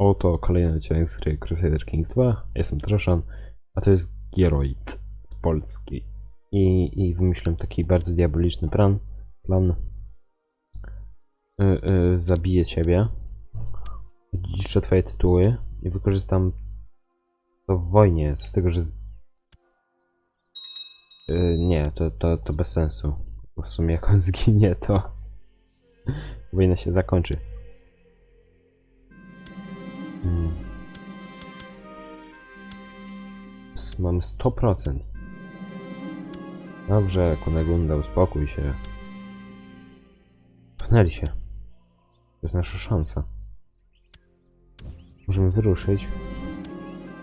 Oto kolejny odcinek z gry Crusader Kings 2. Jestem Troszan, a to jest Geroid z Polski. I, i wymyśliłem taki bardzo diaboliczny plan. Plan. Y, y, zabiję ciebie. Dziedziczę twoje tytuły i wykorzystam to w wojnie. Z tego, że. Z... Y, nie, to, to, to bez sensu. Bo w sumie jak on zginie, to wojna się zakończy. Mam 100%. Dobrze, Kunegunda, uspokój się. Pchnęli się. To jest nasza szansa. Możemy wyruszyć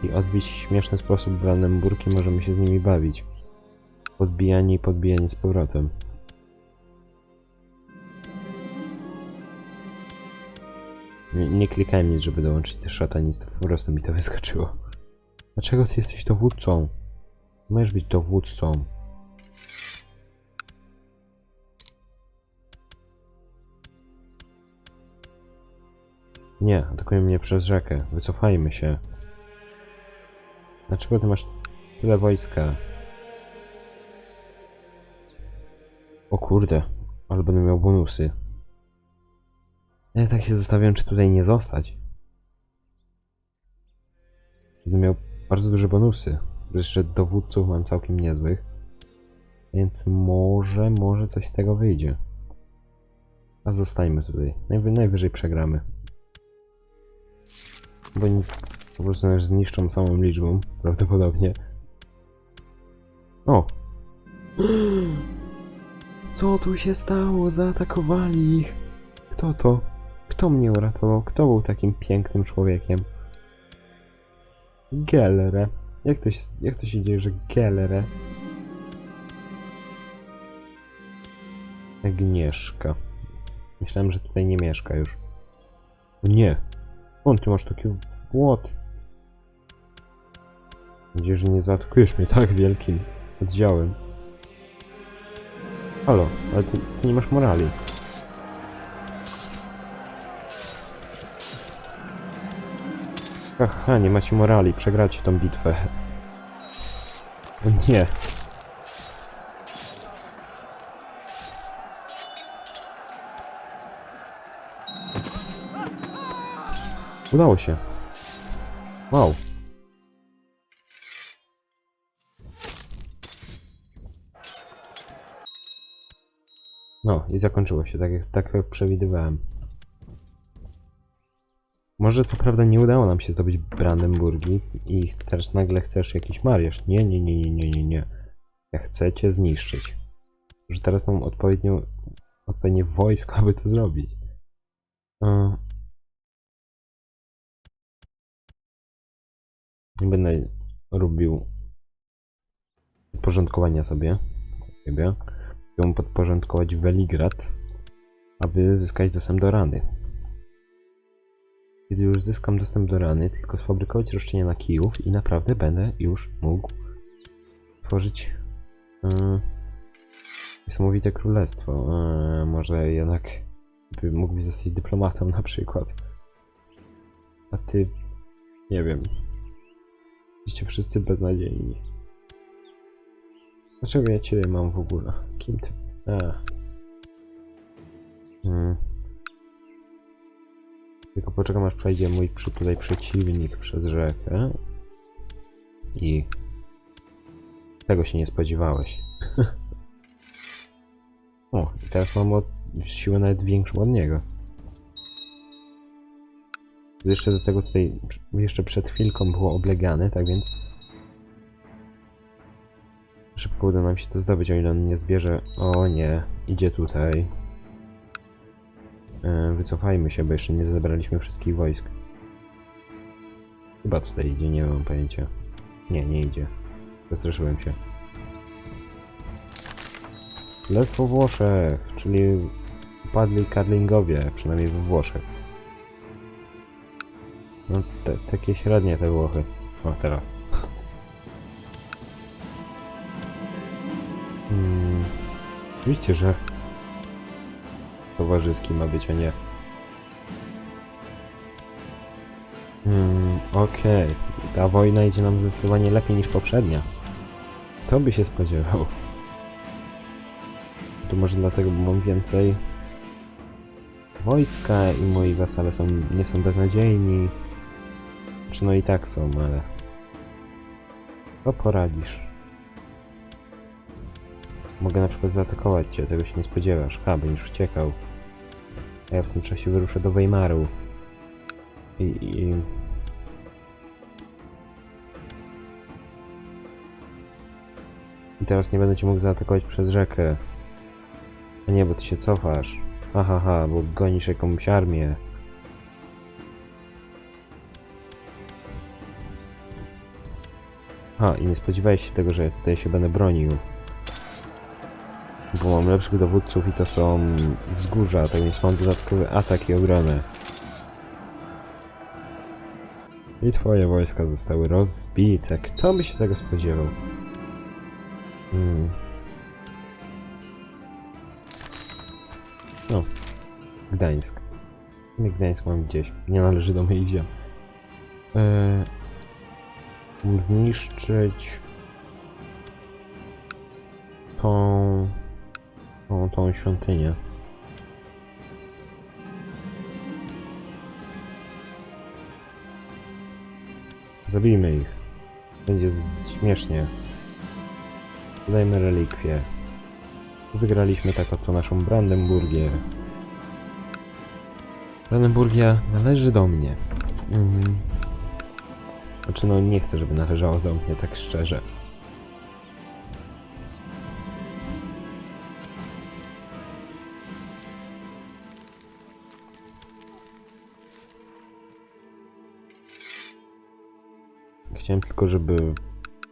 i odbić w śmieszny sposób Brandenburg i możemy się z nimi bawić. Podbijanie i podbijanie z powrotem. Nie, nie klikałem nic, żeby dołączyć tych szatanistów, po prostu mi to wyskoczyło. Dlaczego ty jesteś dowódcą? Możesz być dowódcą. Nie, atakują mnie przez rzekę. Wycofajmy się. Dlaczego ty masz tyle wojska? O kurde, ale będę miał bonusy. Ja tak się zastanawiam, czy tutaj nie zostać. Będę miał bardzo duże bonusy. Jeszcze dowódców mam całkiem niezłych. Więc może, może coś z tego wyjdzie. A zostańmy tutaj. Najwy, najwyżej przegramy. Bo oni po prostu nas zniszczą samą liczbą, prawdopodobnie. O! Co tu się stało? Zaatakowali ich! Kto to? Kto mnie uratował? Kto był takim pięknym człowiekiem? Gelere. Jak to, się- jak to się dzieje, że Gelere? Agnieszka. Myślałem, że tutaj nie mieszka już. Nie! On, ty masz taki. Mam nadzieję, że nie zaatakujesz mnie tak wielkim oddziałem. Halo, ale ty, ty nie masz morali. Haha, nie macie morali, przegracie tą bitwę. Nie. Udało się. Wow. No i zakończyło się, tak jak, tak jak przewidywałem. Może co prawda nie udało nam się zdobyć Brandenburgii i teraz nagle chcesz jakiś mariaż. Nie, nie, nie, nie, nie, nie, nie. Ja chcę cię zniszczyć. Że teraz mam odpowiednią, odpowiednie wojsko, aby to zrobić. E, Nie będę robił podporządkowania sobie. Siebie. Chciałbym podporządkować Weligrad, aby zyskać dostęp do rany. Kiedy już zyskam dostęp do rany, tylko sfabrykować roszczenia na Kijów i naprawdę będę już mógł tworzyć yy, niesamowite królestwo. Yy, może jednak by mógłbyś zostać dyplomatą na przykład. A ty, nie wiem, jesteście wszyscy beznadziejni. Dlaczego ja ciebie mam w ogóle? Kim ty? A. Hmm. Tylko poczekam aż przejdzie mój przy, tutaj przeciwnik przez rzekę. I... Tego się nie spodziewałeś. o, i teraz mam od... siłę nawet większą od niego. Jeszcze do tego tutaj, jeszcze przed chwilką było oblegane, tak więc... Szybko uda nam się to zdobyć, o ile on nie zbierze... O nie, idzie tutaj. E, Wycofajmy się, bo jeszcze nie zebraliśmy wszystkich wojsk. Chyba tutaj idzie, nie mam pojęcia. Nie, nie idzie. Zastraszyłem się. Les po Włoszech, czyli upadli Karlingowie, przynajmniej we Włoszech. No, te, takie średnie te Włochy. O, teraz. Hmm. Oczywiście, że towarzyski ma być, a nie Hmm, okej. Ta wojna idzie nam zdecydowanie lepiej niż poprzednia. To by się spodziewał. To może dlatego, bo mam więcej wojska i moi wasale są, nie są beznadziejni. Czy no i tak są, ale... Co poradzisz? Mogę na przykład zaatakować cię, tego się nie spodziewasz. Ha, będziesz uciekał. A ja w tym czasie wyruszę do Weimaru. I, i... I teraz nie będę cię mógł zaatakować przez rzekę. A nie, bo ty się cofasz. Ha, ha, ha, bo gonisz jakąś armię. Ha, i nie spodziewałeś się tego, że ja tutaj się będę bronił. Bo mam lepszych dowódców i to są wzgórza, tak więc mam dodatkowy atak i obronę. I twoje wojska zostały rozbite. Kto by się tego spodziewał? Hmm. No. Gdańsk. Gdańsk mam gdzieś. Nie należy do moich ziem. Eee, zniszczyć tą, tą, tą świątynię. Zabijmy ich. Będzie śmiesznie. Dajmy relikwie. Wygraliśmy tak oto naszą Brandenburgię. Brandenburgia należy do mnie. Mhm. Znaczy no nie chcę, żeby należało do mnie, tak szczerze. Chciałem tylko, żeby,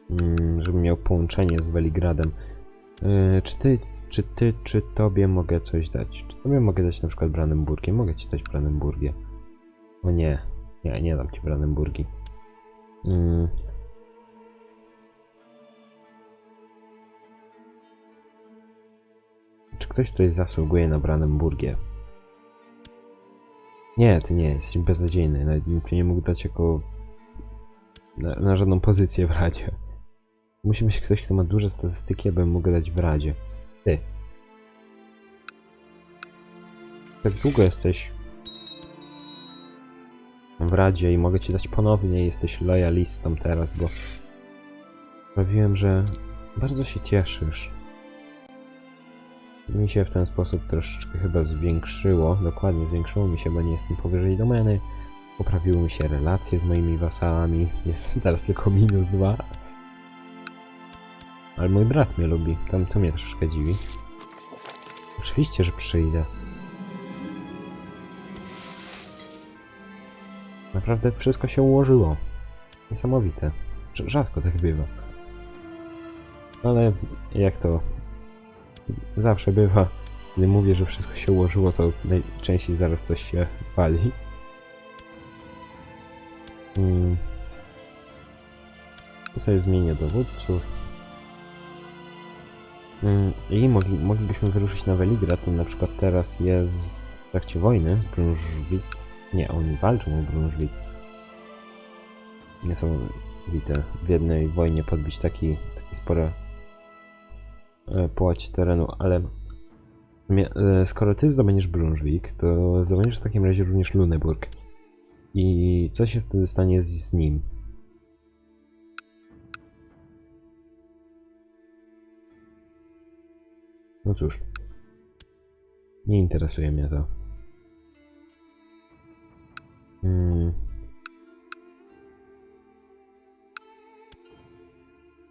mm, żeby miał połączenie z Weligradem. Yy, czy ty, czy ty, czy tobie mogę coś dać? Czy tobie mogę dać na przykład Brandenburgię? Mogę ci dać Brandenburgię. O nie, nie, nie dam ci Brandenburgii. Mm. Czy ktoś tutaj zasługuje na Brandenburgię? Nie, ty nie, jesteś beznadziejny. Nawet bym cię nie mógł dać jako... Na, na żadną pozycję w Radzie. Musi być ktoś, kto ma duże statystyki, abym mógł dać w Radzie. Ty. Tak długo jesteś w Radzie i mogę ci dać ponownie, jesteś lojalistą teraz, bo sprawiłem, że bardzo się cieszysz. Mi się w ten sposób troszeczkę chyba zwiększyło, dokładnie zwiększyło mi się, bo nie jestem powyżej domeny. Poprawiły mi się relacje z moimi wasalami, jest teraz tylko minus dwa. Ale mój brat mnie lubi, tam to mnie troszeczkę dziwi. Oczywiście, że przyjdę. Naprawdę wszystko się ułożyło. Niesamowite. Rz- Rzadko tak bywa. Ale jak to zawsze bywa, gdy mówię, że wszystko się ułożyło, to najczęściej zaraz coś się wali. Mm. Tu sobie zmienię dowódców. Mm, I mogli, moglibyśmy wyruszyć na Weligrad, to na przykład teraz jest w trakcie wojny z Brunżwik. Nie, oni walczą o Brunżwik. Nie są wite w jednej wojnie podbić taki, taki spory e, płać terenu, ale e, skoro ty zdobędziesz Brunżwik, to zdobędziesz w takim razie również Luneburg. I co się wtedy stanie z, z nim? No cóż. Nie interesuje mnie to. Mm.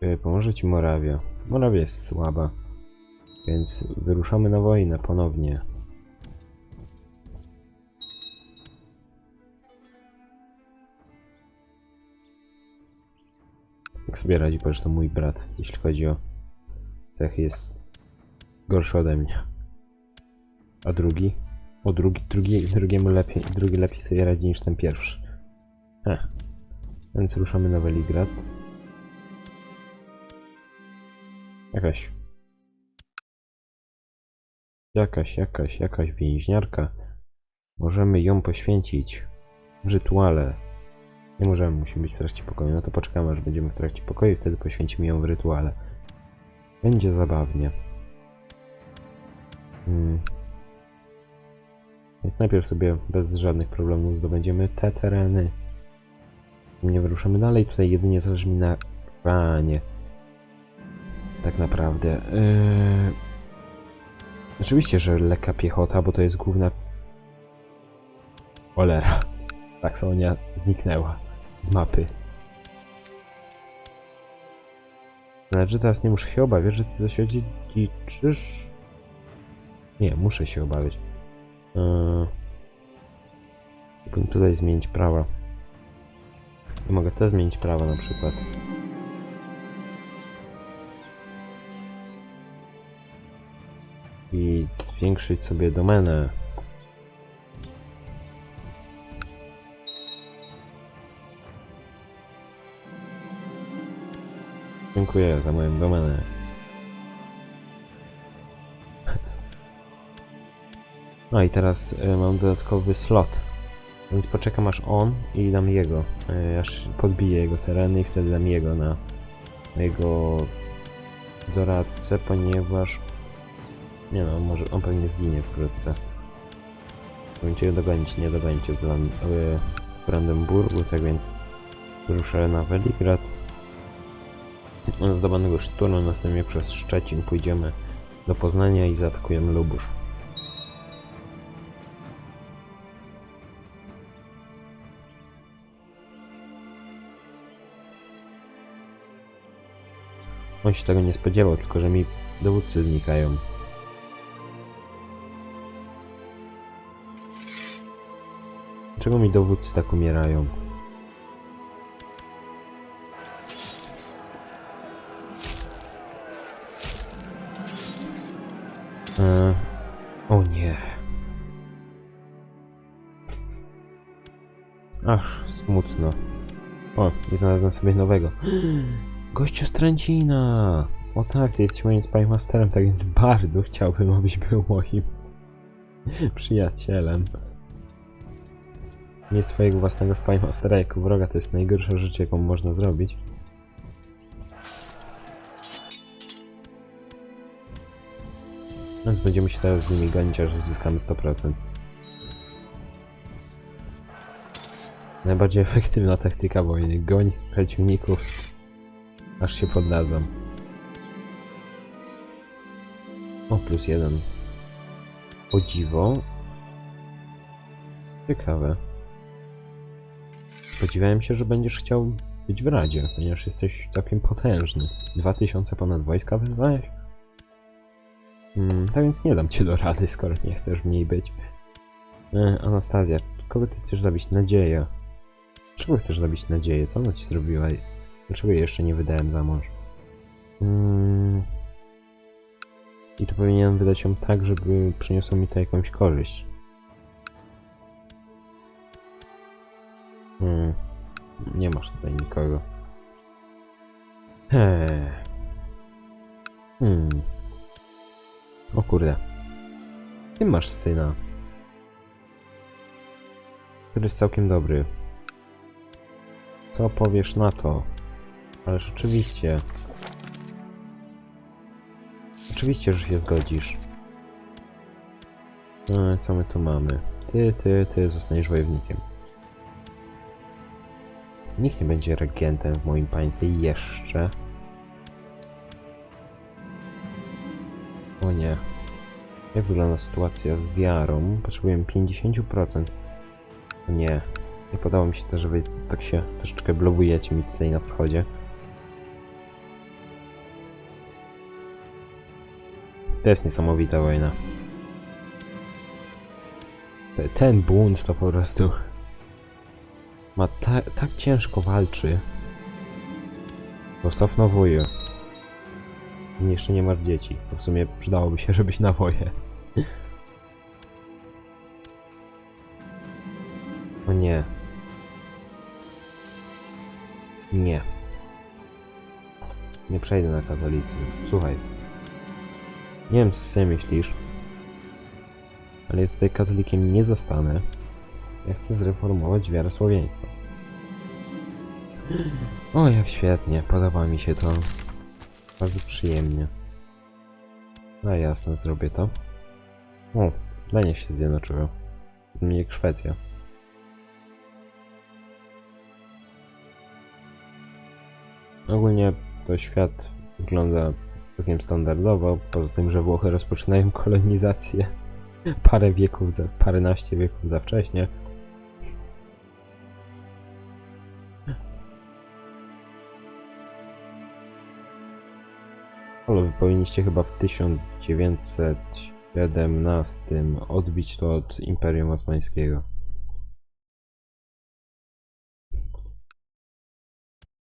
Y, Pomoże ci Morawia. Morawia jest słaba. Więc wyruszamy na wojnę ponownie. Jak sobie radzi zresztą mój brat, jeśli chodzi o cechy jest gorszy ode mnie. A drugi? O drugi, drugi, drugiemu lepiej, drugi lepiej sobie radzi niż ten pierwszy. Ech. Więc ruszamy na Weligrad. Jakaś. Jakaś, jakaś, jakaś więźniarka. Możemy ją poświęcić w rytuale. Nie możemy, musimy być w trakcie pokoju. No to poczekamy, aż będziemy w trakcie pokoju i wtedy poświęcimy ją w rytuale. Będzie zabawnie. Hmm. Więc najpierw sobie bez żadnych problemów zdobędziemy te tereny. Nie wyruszymy dalej. Tutaj jedynie zależy mi na planie. Tak naprawdę. Yy... Oczywiście, że lekka piechota, bo to jest główna... Cholera. Taksonia zniknęła z mapy. Znaczy teraz nie muszę się obawiać, że ty odziedziczysz? Nie, muszę się obawiać. Yy... Tutaj zmienić prawa. Mogę też zmienić prawa na przykład. I zwiększyć sobie domenę. Dziękuję za moją domenę. No i teraz y, mam dodatkowy slot. Więc poczekam aż on i dam jego. Y, aż podbiję jego tereny i wtedy dam jego na jego doradcę, ponieważ nie no, może on pewnie zginie wkrótce. Powinniście go dogonić, nie dogonicie w Bran- w Brandenburgu, tak więc ruszę na Weligrad. Zdobanego szturmu, następnie przez Szczecin pójdziemy do Poznania i zaatakujemy Lubusz. On się tego nie spodziewał, tylko że mi dowódcy znikają. Dlaczego mi dowódcy tak umierają? Znalazłem sobie nowego. Gościu z Tręcina! O tak, ty jesteś moim Spymasterem, tak więc bardzo chciałbym, abyś był moim przyjacielem. Mieć swojego własnego Spymastera jako wroga to jest najgorsza rzecz, jaką można zrobić. Więc będziemy się teraz z nimi gonić, aż zyskamy 100%. Najbardziej efektywna taktyka wojny. Goń przeciwników, aż się poddadzą. O, plus jeden. O dziwo. Ciekawe. Spodziewałem się, że będziesz chciał być w Radzie, ponieważ jesteś całkiem potężny. 2000 ponad wojska wyzwałeś? Hmm, tak więc nie dam cię do rady, skoro nie chcesz w niej być. E, Anastazja, kogo ty chcesz zabić? Nadzieję. Dlaczego chcesz zabić Nadzieję? Co ona ci zrobiła? Dlaczego jej jeszcze nie wydałem za mąż? Mm. I to powinienem wydać ją tak, żeby przyniosło mi to jakąś korzyść. Hmm. Nie masz tutaj nikogo. He. Hmm. O kurde. Ty masz syna. Który jest całkiem dobry. Co powiesz na to? Ależ oczywiście. Oczywiście, że się zgodzisz. E, co my tu mamy? Ty, ty, ty zostaniesz wojownikiem. Nikt nie będzie regentem w moim państwie jeszcze. O nie. Jak wygląda sytuacja z wiarą? Potrzebujemy 50%. O nie. Nie podoba mi się to, że wy tak się troszeczkę blokujecie mi tutaj na wschodzie. To jest niesamowita wojna. Te- Ten bunt to po prostu... Ma ta, tak ciężko walczy. Zostaw na woje. I Jeszcze nie masz dzieci. W sumie przydałoby się, żebyś na woje. O nie. Nie. Nie przejdę na katolicyzm. Słuchaj. Nie wiem, co sobie myślisz. Ale ja tutaj katolikiem nie zostanę. Ja chcę zreformować wiarę słowiańską. O, jak świetnie, podoba mi się to. Bardzo przyjemnie. No jasne, zrobię to. O, Danie się zjednoczyły. Nie Szwecja. Ogólnie to świat wygląda całkiem standardowo, poza tym, że Włochy rozpoczynają kolonizację parę wieków, za, paręnaście wieków za wcześnie. Ale wy powinniście chyba w 1917 odbić to od Imperium Osmańskiego.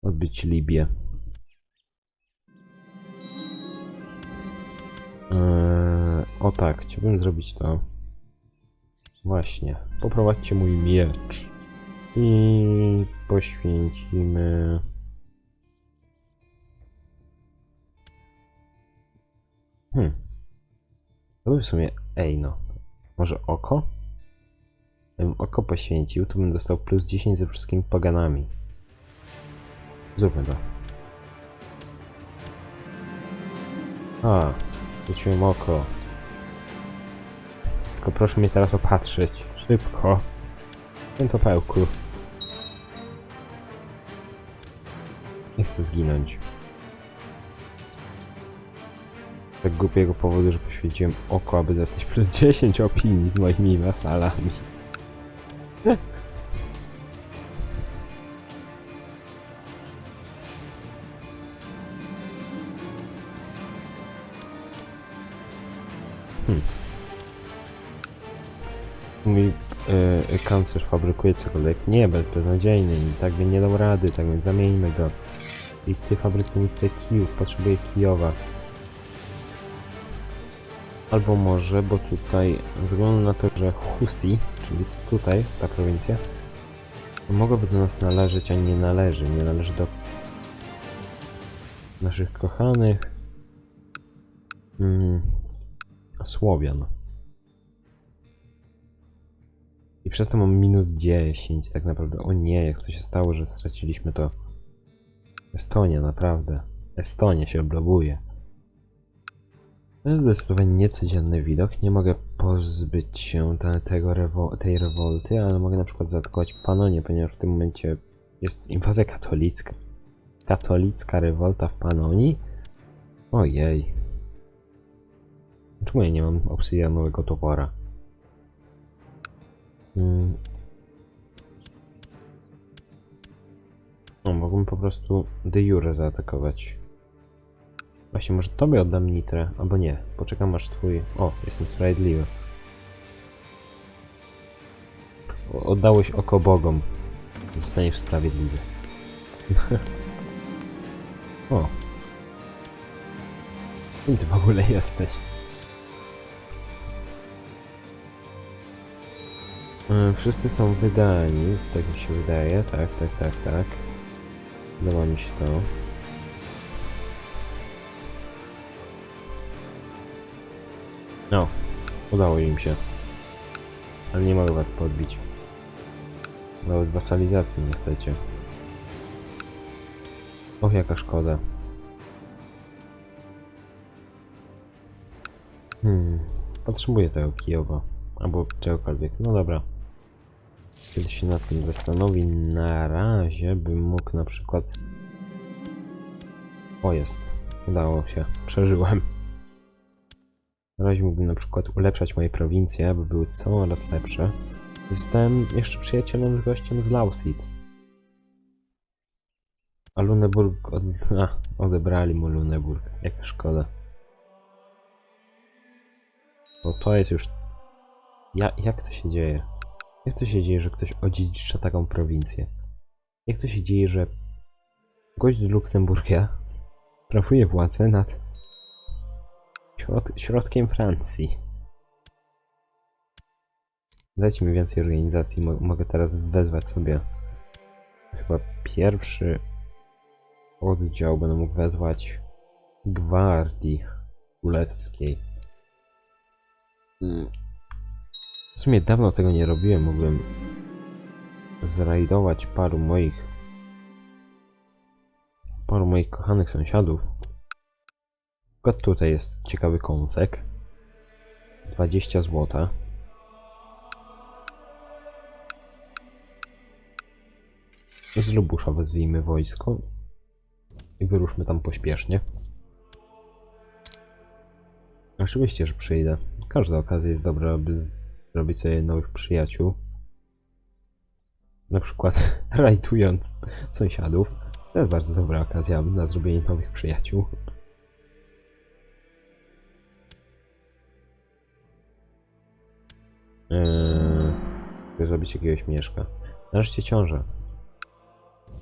Odbić Libię. Eee, o tak, chciałbym zrobić to. Właśnie. Poprowadźcie mój miecz. I poświęcimy... Hmm. To by w sumie... Ej no. Może oko? Gdybym oko poświęcił, to bym dostał plus 10 ze wszystkimi poganami. Zróbmy to. A, rzuciłem oko. Tylko proszę mnie teraz opatrzyć. Szybko. W tym topełku. Nie chcę zginąć. Tak głupiego powodu, że poświęciłem oko, aby dostać plus 10 opinii z moimi wasalami. Kanclerz fabrykuje cokolwiek. Nie, bez beznadziejny i tak by nie dał rady, tak więc zamieńmy go. I ty fabrykuj tutaj kijów, potrzebuję Kijowa. Albo może, bo tutaj wygląda na to, że Husi, czyli tutaj, ta prowincja, mogłaby do nas należeć, a nie należy. Nie należy do naszych kochanych mm, Słowian. I przez to mam minus 10 tak naprawdę. O nie, jak to się stało, że straciliśmy to. Estonia, naprawdę. Estonia się oblobuje. To jest zdecydowanie niecodzienny widok. Nie mogę pozbyć się te, tego tej rewolty, ale mogę na przykład zaatakować Panonie, ponieważ w tym momencie jest inwazja katolicka. Katolicka rewolta w Panonii? Ojej. Czemu ja nie mam obsydianowego topora? Mm. O, mogłem po prostu de jure zaatakować. Właśnie, może tobie oddam nitrę, albo nie. Poczekam aż twój... O, jestem sprawiedliwy. Oddałeś oko bogom. Zostaniesz sprawiedliwy. o. Kim ty w ogóle jesteś? Wszyscy są wydani, tak mi się wydaje. Tak, tak, tak, tak. Podoba mi się to. No, udało im się. Ale nie mogę was podbić. Nawet wasalizacji nie chcecie. Och, jaka szkoda. Hmm, potrzebuję tego Kijowa. Albo czegokolwiek. No dobra. Kiedy się nad tym zastanowi, na razie bym mógł na przykład... O, jest. Udało się. Przeżyłem. Na razie mógłbym na przykład ulepszać moje prowincje, aby były coraz lepsze. Zostałem jeszcze przyjacielem gościem z Lausitz. A Luneburg od... A, odebrali mu Luneburg. Jaka szkoda. Bo to jest już... Ja, jak to się dzieje? Jak to się dzieje, że ktoś odziedzicza taką prowincję? Jak to się dzieje, że gość z Luksemburga sprawuje władzę nad środ środkiem Francji? Dajcie mi więcej organizacji, mo mogę teraz wezwać sobie chyba pierwszy oddział, będę mógł wezwać Gwardii Królewskiej. Mm. W sumie dawno tego nie robiłem, mógłbym zrajdować paru moich paru moich kochanych sąsiadów. Akurat tutaj jest ciekawy kąsek. 20 złota. Z Lubusza wezwijmy wojsko i wyruszmy tam pośpiesznie. Oczywiście, że przyjdę. Każda okazja jest dobra, aby zrobić sobie nowych przyjaciół. Na przykład rajtując sąsiadów. To jest bardzo dobra okazja na zrobienie nowych przyjaciół. Eee, zrobić jakiegoś mieszka. Nareszcie ciąża.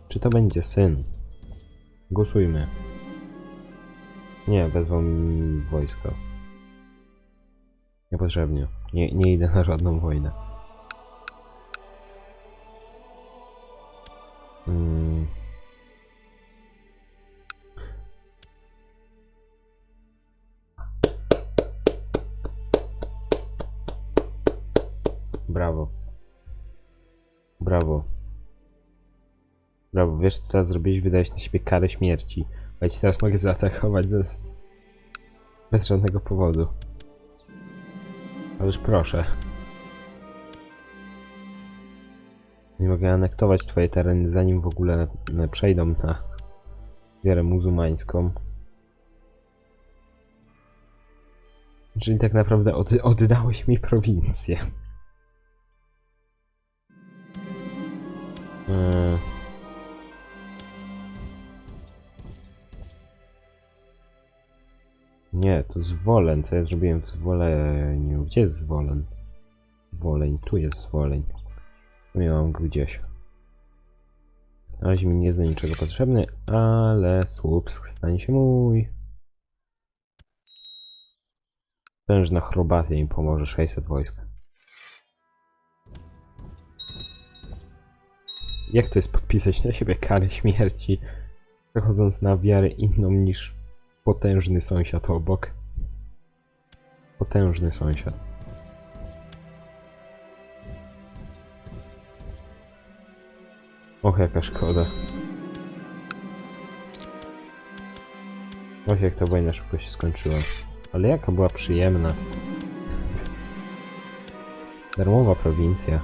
Czy to będzie syn? Głosujmy. Nie, wezwał mi wojsko. Niepotrzebnie. Nie, nie idę na żadną wojnę. Mm. Brawo. Brawo. Brawo, wiesz co teraz zrobiłeś? Wydałeś na siebie karę śmierci. Ja ci teraz mogę zaatakować ze... bez żadnego powodu. Ależ proszę. Nie mogę anektować twoje tereny zanim w ogóle przejdą na wiarę muzułmańską. Czyli tak naprawdę od, oddałeś mi prowincję. Eee. To Zwolen. Co ja zrobiłem w Zwoleniu? Gdzie jest Zwolen? Woleń, tu jest Zwoleń. Miałam gdzieś. Na mi nie jest do niczego potrzebny, ale Słupsk stanie się mój. Tężna chrobatia im pomoże 600 wojska. Jak to jest podpisać na siebie karę śmierci, przechodząc na wiarę inną niż potężny sąsiad obok? Potężny sąsiad. Och, jaka szkoda. Och, jak ta wojna szybko się skończyła. Ale jaka była przyjemna. Darmowa prowincja.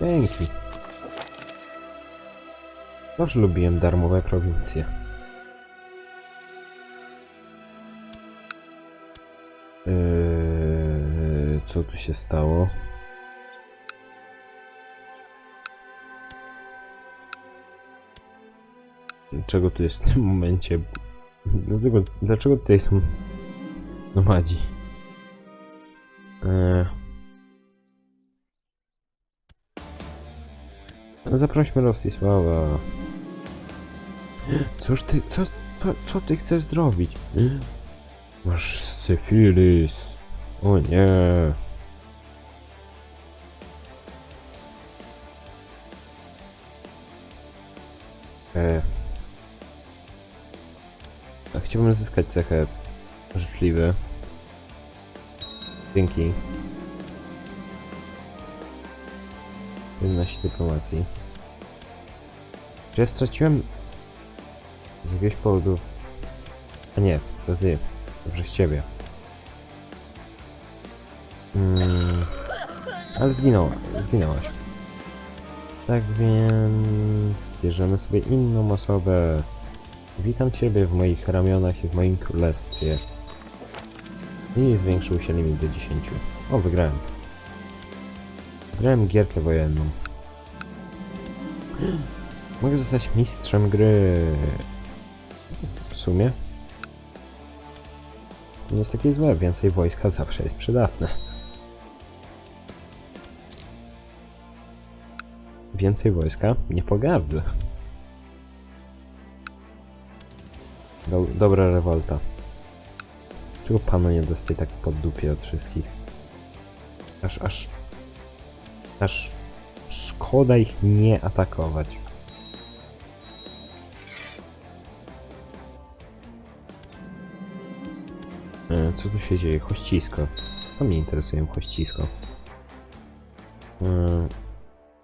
Dzięki. Zawsze lubiłem darmowe prowincje. Co tu się stało? Dlaczego tu jest w tym momencie? Dlaczego, tutaj są nomadzi? Eee. Zaprośmy Rostisława. Cóż ty, co, co, co ty chcesz zrobić? Masz syfilis. O nie. Eee. A chciałbym zyskać cechę życzliwy. Dzięki. 11 dyplomacji. Czy ja straciłem z jakiegoś powodu... A nie, to ty. Dobrze z ciebie. Mm, ale zginęła, zginęłaś. Tak więc bierzemy sobie inną osobę. Witam Ciebie w moich ramionach i w moim królestwie. I zwiększył się limit do 10. O, wygrałem. Wygrałem gierkę wojenną. Mogę zostać mistrzem gry. W sumie. Nie jest takie złe, więcej wojska zawsze jest przydatne. Więcej wojska? Nie pogardzę. Do, dobra rewolta. Czego panu nie dostaje tak pod dupie od wszystkich? Aż, aż... Aż... Szkoda ich nie atakować. E, Co tu się dzieje? Hościsko. To mnie interesuje, hościsko. E,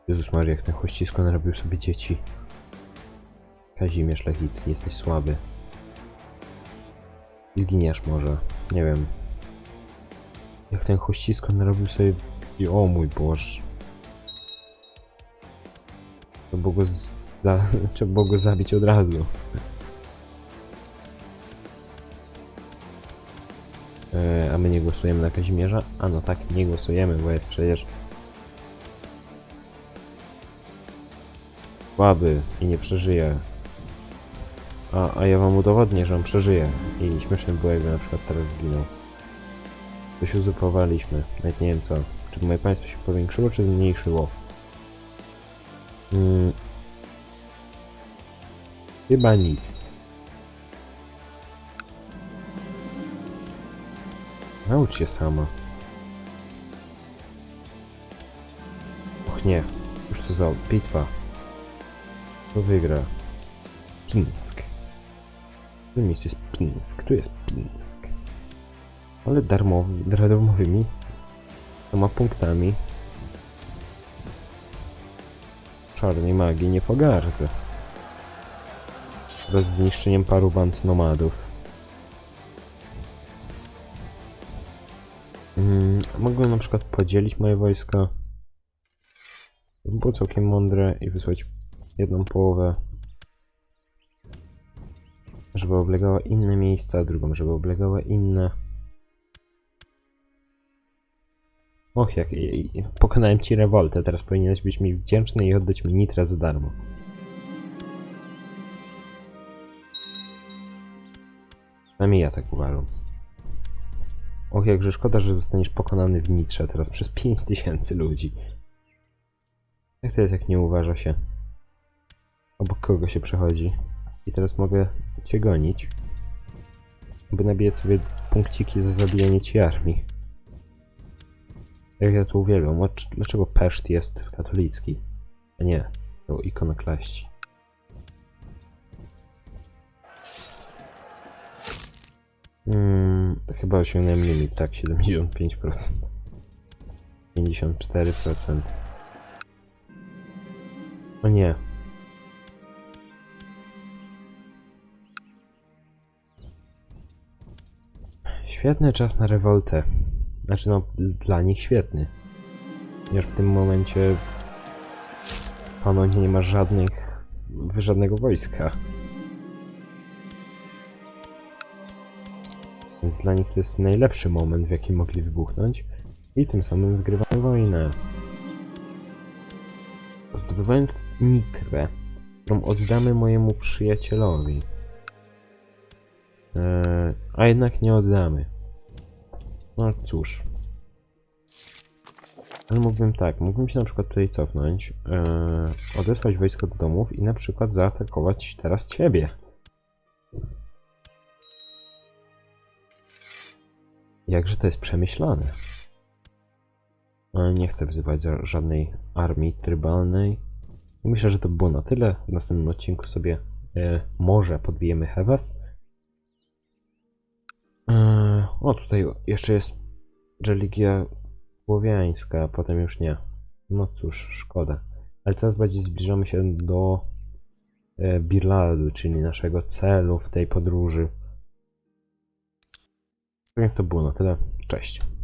Jezus Maria, jak ten hościsko narobił sobie dzieci. Kazimierz Lechicki, jesteś słaby. I zginiesz może. Nie wiem. Jak ten Hościsko narobił sobie... I o mój Boże. To było go, za... trzeba było go zabić od razu. E, a my nie głosujemy na Kazimierza? A no tak, nie głosujemy, bo jest przecież słaby i nie przeżyje. A, a ja wam udowodnię, że on przeżyje. I śmieszne było, jakby na przykład teraz zginął. Coś uzupowaliśmy. Nawet nie wiem co. Czy moje państwo się powiększyło, czy zmniejszyło? Mm. Chyba nic. Naucz się sama. Och nie. Już to za bitwa. Kto wygra? Pińsk. W którym miejscu jest Pińsk? Tu jest Pińsk. Ale darmowy, darmowymi. Dwoma punktami. Czarnej magii nie pogardzę. Wraz z zniszczeniem paru band nomadów. Mm, mogłem na przykład podzielić moje wojska. Było całkiem mądre i wysłać jedną połowę, żeby oblegała inne miejsca, drugą, żeby oblegała inne. Och, jak pokonałem ci rewoltę, teraz powinieneś być mi wdzięczny i oddać mi nitra za darmo. Przynajmniej ja tak uważam. Och, jakże szkoda, że zostaniesz pokonany w nitrze teraz przez 5000 ludzi. Jak to jest, jak nie uważa się? Obok kogo się przechodzi? I teraz mogę cię gonić. By nabijać sobie punkciki za zabijanie ci armii. Jak ja to uwielbiam. Dlaczego Peszt jest katolicki? A nie, to ikonoklaści. Hmm, chyba osiągnąłem limit, tak, 75%. 54%. O nie. Świetny czas na rewoltę. Znaczy no, dla nich świetny. Ponieważ w tym momencie Panonie nie ma żadnych, żadnego wojska. Więc dla nich to jest najlepszy moment, w jakim mogli wybuchnąć i tym samym wygrywają wojnę. Zdobywając nitrę, którą oddamy mojemu przyjacielowi. Eee, a jednak nie oddamy. No cóż. Ale mógłbym tak, mógłbym się na przykład tutaj cofnąć, eee, odesłać wojsko do domów i na przykład zaatakować teraz ciebie. Jakże to jest przemyślane. Ale nie chcę wzywać żadnej armii trybalnej. Myślę, że to było na tyle. W następnym odcinku sobie e, może podbijemy Hevas. O, tutaj jeszcze jest religia słowiańska, a potem już nie. No cóż, szkoda. Ale coraz bardziej zbliżamy się do e, czyli naszego celu w tej podróży. Więc to było na tyle. Cześć.